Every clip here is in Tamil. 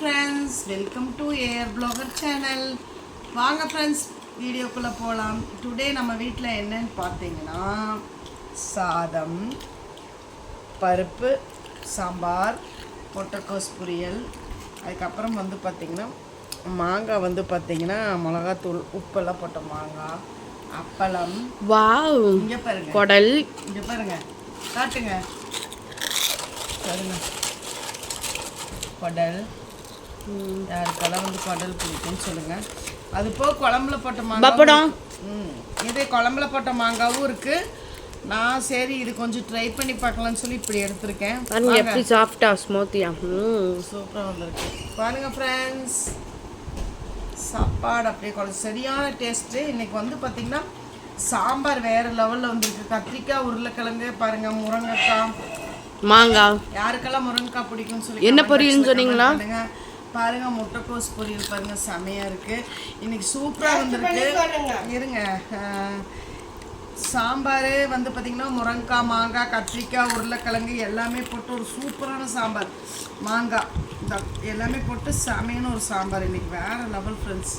Friends welcome to air blogger channel வாங்க ஃப்ரெண்ட்ஸ் வீடியோக்குள்ளே போகலாம் டுடே நம்ம வீட்டில் என்னன்னு பார்த்தீங்கன்னா சாதம் பருப்பு சாம்பார் முட்டைக்கோஸ் பொரியல். அதுக்கப்புறம் வந்து பார்த்திங்கன்னா மாங்காய் வந்து பார்த்திங்கன்னா மிளகாத்தூள் உப்பெல்லாம் போட்ட மாங்காய் அப்பளம். வாவ்! இங்கே பாருங்க. குடல். இங்க பாருங்க. காட்டுங்க. பாருங்க. குடல். யாருக்கெல்லாம் வந்து குடல் பிடிக்கும்னு சொல்லுங்க. அது போக குழம்புல போட்ட மாங்காய். ம். இதே குழம்புல போட்ட மாங்காவும் இருக்கு. நான் சரி இது கொஞ்சம் ட்ரை பண்ணி பார்க்கலாம்னு சொல்லி இப்படி எடுத்திருக்கேன். பாருங்க எப்படி சாஃப்டா ஸ்மூத்தியா சூப்பராக வந்திருக்கு. பாருங்க ஃப்ரெண்ட்ஸ் சாப்பாடு அப்படியே குழம்பு சரியான டேஸ்ட்டு இன்னைக்கு வந்து பார்த்தீங்கன்னா சாம்பார் வேற லெவலில் வந்திருக்கு. கத்திரிக்காய் உருளைக்கிழங்கு பாருங்க முருங்கைக்காய். மாங்காய். யாருக்கெல்லாம் முருங்கைக்காய் பிடிக்கும்னு சொல்லி என்ன பொரியல்னு சொன்னீங்களா? Comment பண்ணுங்க பாருங்க முட்டைக்கோஸ் பொரியல் பாருங்க செமையா இருக்கு. இன்னைக்கு சூப்பரா வந்திருக்கு. இருங்க சாம்பார் வந்து பார்த்தீங்கன்னா முருங்கைக்காய் மாங்காய் கத்திரிக்காய் உருளைக்கிழங்கு எல்லாமே போட்டு ஒரு சூப்பரான சாம்பார். மாங்காய் இந்த எல்லாமே போட்டு செமையான ஒரு சாம்பார் இன்னைக்கு. வேற லெவல் ஃப்ரெண்ட்ஸ்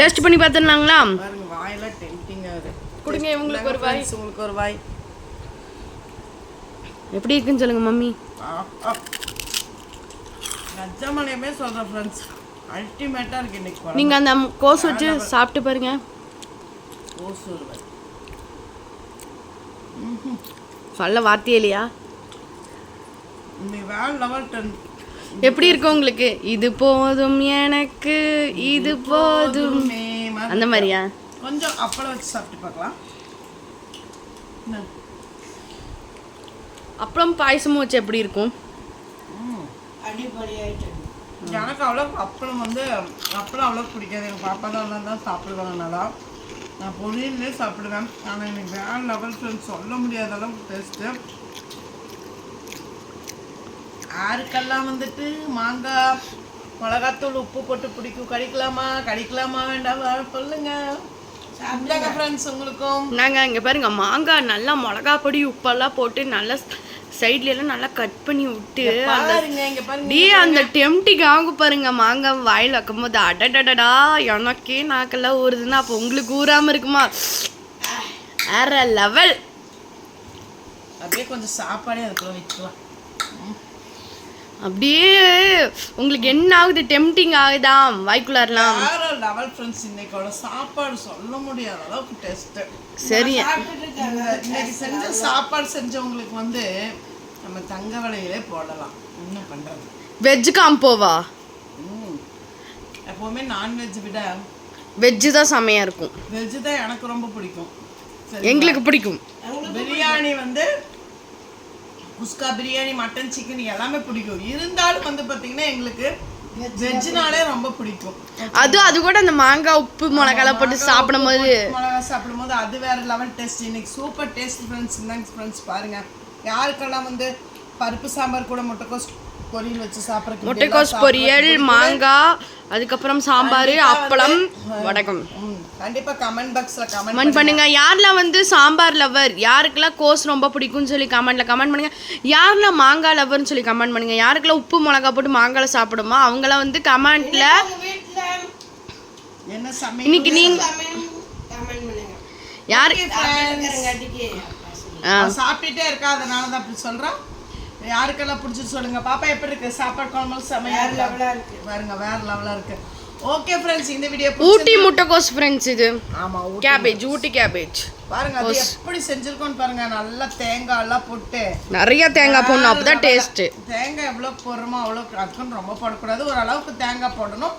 டேஸ்ட் பண்ணி பார்த்துருந்தாங்களா பாருங்க வாயெல்லாம் டெம்டிங்காக இருக்கு. கொடுங்க இவங்களுக்கு ஒரு வாய். உங்களுக்கு ஒரு வாய். எப்படி இருக்குன்னு சொல்லுங்க மம்மி. நிஜமாலையுமே சொல்கிறேன் ஃப்ரெண்ட்ஸ் அல்டிமேட்டாக இருக்கு இன்னைக்கு குழம்பு. நீங்க அந்த கோஸ் வச்சு சாப்பிட்டு பாருங்க. வரை. சொல்ல வார்த்தையே இல்லையா? எப்படி இருக்கு உங்களுக்கு? இது போதும் எனக்கு இது போதும் அந்த மாதிரியா? கொஞ்சம் அப்பளம் வச்சு சாப்பிட்டு பார்க்கலாம்? அப்புறம் பாயசமும் வச்சு எப்படி இருக்கும்? ம். எனக்கு அவ்வளோ அப்பளம் வந்து அப்பளம் அவ்வளோ பிடிக்காது. எங்கள் பாப்பா தான் தான் சாப்பிடுவாங்க நல்லா. நான் பொரியல்லே சாப்பிடுவேன். ஆனால் எனக்கு வேற லெவல் ஃப்ரெண்ட்ஸ் சொல்ல முடியாத அளவுக்கு டேஸ்ட்டு யாருக்கெல்லாம் வந்துட்டு மாங்காய் மிளகாத்தூள் உப்பு போட்டு பிடிக்கும். கடிக்கலாமா? கடிக்கலாமா? வேண்டாமா? சொல்லுங்க. சாப்பிட்டாங்க ஃப்ரெண்ட்ஸ் உங்களுக்கும். நாங்க இங்க பாருங்க மாங்காய் நல்லா மிளகா பொடி உப்பெல்லாம் போட்டு நல்லா சைட்ல எல்லாம் நல்லா கட் பண்ணி விட்டு டே அந்த டெம்டிக்கு ஆகும் பாருங்க மாங்காய் வாயில் வைக்கும்போது அடடடடா எனக்கே நாக்கெல்லாம் ஊறுதுன்னா அப்போ உங்களுக்கு ஊறாம இருக்குமா? வேற லெவல். அப்படியே கொஞ்சம் சாப்பாடே அதுக்குள்ள வச்சுக்கலாம். அப்படியே உங்களுக்கு என்ன ஆகுது? டெம்டிங் ஆகுதா? வாய்க்குள்ளாரலாம். லெவல் ஃப்ரெண்ட்ஸ் இன்னைக்கோட சாப்பாடு சொல்ல முடியாத அளவுக்கு டேஸ்ட் சரி இன்னைக்கு செஞ்ச சாப்பாடு செஞ்சவங்களுக்கு வந்து நம்ம தங்க விலையிலே போடலாம். என்ன பண்றது? வெஜ் காம்போவா ம். எப்பவுமே நான்வெஜ் விட வெஜ்ஜு தான் செமையா இருக்கும். வெஜ் தான் எனக்கு ரொம்ப பிடிக்கும். சரி எங்களுக்கு பிடிக்கும். பிரியாணி வந்து குஸ்கா பிரியாணி மட்டன் சிக்கன் எல்லாமே பிடிக்கும். இருந்தாலும் வந்து பாத்தீங்கன்னா எங்களுக்கு வெஜ்னாலே ரொம்ப பிடிக்கும். அது அது கூட அந்த மாங்காய் உப்பு மிளகாலாம் போட்டு சாப்பிடும் போது மிளகா சாப்பிடும்போது அது வேற லெவல் டேஸ்ட் இன்னைக்கு சூப்பர் டேஸ்ட் ஃப்ரெண்ட்ஸ் இந்தாங்க ஃப்ரெண்ட்ஸ் பாருங்க. யாருக்கெல்லாம் வந்து பருப்பு சாம்பார் கூட முட்டைக்கோஸ் பொரியல் வச்சு சாப்பிட்றதுக்கு முட்டைக்கோஸ் பொரியல் மாங்காய் அதுக்கப்புறம் சாம்பார் அப்பளம். வடகம் கண்டிப்பா கமெண்ட் பாக்ஸ்ல கமெண்ட் கமெண்ட் பண்ணுங்க. யாரெல்லாம் வந்து சாம்பார் லவர் யாருக்கெல்லாம் கோஸ் ரொம்ப பிடிக்கும்னு சொல்லி கமெண்ட்ல கமெண்ட் பண்ணுங்க. யாரெல்லாம் மாங்காய் லவர்னு சொல்லி கமெண்ட் பண்ணுங்க. யாருக்கெல்லாம் உப்பு மிளகா போட்டு மாங்காய் சாப்பிடுமோ அவங்களாம் வந்து கமெண்ட்ல என்ன சமையல்? இன்னைக்கு நீங்க யாரு ஆ, அவன் சாப்பிட்டுட்டே இருக்கா அதனால தான் அப்படி சொல்றோம் யாருக்கெல்லாம் பிடிச்சிட்டு சொல்லுங்க. பாப்பா எப்படி இருக்கு? சாப்பாடு குழம்பு செமையா இருக்கு? பாருங்க வேற லெவலா இருக்கு. ஓகே ஃப்ரெண்ட்ஸ் இந்த வீடியோ ஊட்டி முட்டைக்கோஸ் ஃப்ரெண்ட்ஸ் இது. ஆமா. கேபேஜ் ஊட்டி கேபேஜ் பாருங்க அது எப்படி செஞ்சிருக்கோம்னு பாருங்க. நல்லா தேங்காய் எல்லாம் போட்டு. நிறைய தேங்காய் போடணும். அப்பதான் டேஸ்ட் தேங்காய் எவ்வளவு போடுறோமோ அவ்வளோ அதுக்குன்னு ரொம்ப போடக்கூடாது. ஒரு அளவுக்கு தேங்காய் போடணும்.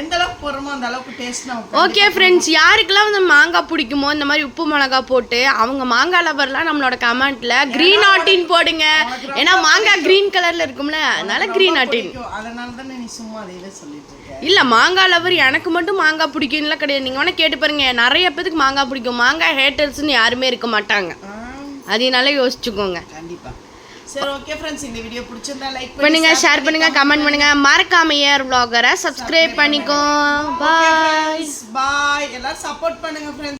எந்த அளவுக்கு போடுறோமோ அந்த அளவுக்கு டேஸ்ட் நமக்கு ஓகே ஃப்ரெண்ட்ஸ் யாருக்கெல்லாம் வந்து மாங்காய் பிடிக்குமோ இந்த மாதிரி உப்பு மிளகா போட்டு அவங்க மாங்காய் லவர்லாம் நம்மளோட கமெண்ட்ல கிரீன் ஆட்டின் போடுங்க. ஏன்னா மாங்காய் கிரீன் கலர்ல இருக்கும்ல. அதனால கிரீன் ஆட்டின் அதனால தானே நீ சும்மா அதையவே சொல்லிட்டு இல்ல மாங்காய் லவர் எனக்கு மட்டும் மாங்காய் பிடிக்கும்லாம் கிடையாது. நீங்க வேணா கேட்டு பாருங்க. நிறைய பேத்துக்கு மாங்காய் பிடிக்கும். மாங்காய் ஹேட்டர்ஸ்னு யாருமே இருக்க மாட்டாங்க. அதனால யோசிச்சுக்கோங்க. சரி ஓகே ஃப்ரெண்ட்ஸ் இந்த வீடியோ பிடிச்சிருந்தா லைக் பண்ணுங்க ஷேர் பண்ணுங்க கமெண்ட் பண்ணுங்க. மறக்காம ஏர் vlogger-அ சப்ஸ்கிரைப் பண்ணிக்கோ. பாய் பாய் எல்லாரும் சப்போர்ட் பண்ணுங்க ஃப்ரெண்ட்ஸ்